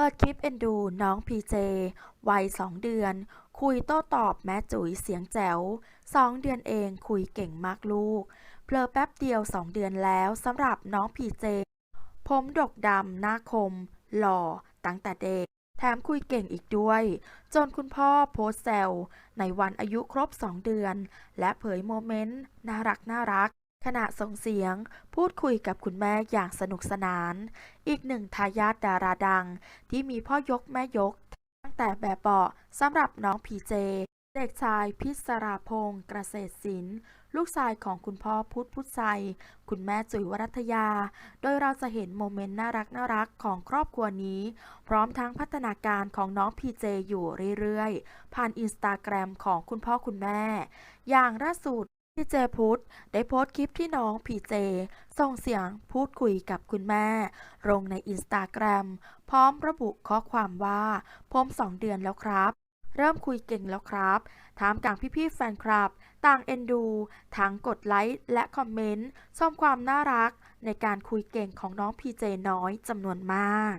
เปิดคลิปเอ็นดูน้องพีเจวัยสองเดือน คุยโต้ตอบแม่จุ๋ยเสียงแจ๋วสองเดือนเองคุยเก่งมากลูก เพลอแป๊บเดียวสองเดือนแล้วสำหรับน้องพีเจ ผมดกดำหน้าคม หล่อ ตั้งแต่เด็ก แถมคุยเก่งอีกด้วย จนคุณพ่อโพสต์แซวในวันอายุครบ2เดือน และเผยโมเมนต์น่ารักน่ารัก ขณะส่งเสียงพูดคุยกับคุณแม่อย่างสนุกสนาน อีกหนึ่งทายาทดาราดัง ที่มีพ่อยกแม่ยก ตั้งแต่แบบเบาะสำหรับน้องพีเจ เด็กชายพิศราพงศ์เกษตรศิลป์ลูกชายของคุณพ่อพุทธพุทธไซคุณแม่จุ๋ยวรัตยา โดยเราจะเห็นโมเมนต์น่ารักน่ารักของครอบครัวนี้ พร้อมทั้งพัฒนาการของน้องพีเจอยู่เรื่อยๆ ผ่านอินสตาแกรมของคุณพ่อคุณแม่ อย่างล่าสุด พี่เจพุทธได้โพสต์คลิปที่น้องพีเจ ส่งเสียงพูดคุยกับคุณแม่ ลงในอินสตาแกรมพร้อมระบุข้อความว่าผมสองเดือนแล้วครับ เริ่มคุยเก่งแล้วครับถามกลางพี่ๆแฟนคลับ ต่างเอ็นดูทั้งกดไลค์และคอมเมนต์ชมความน่ารักในการคุยเก่งของน้องพีเจน้อยจำนวนมาก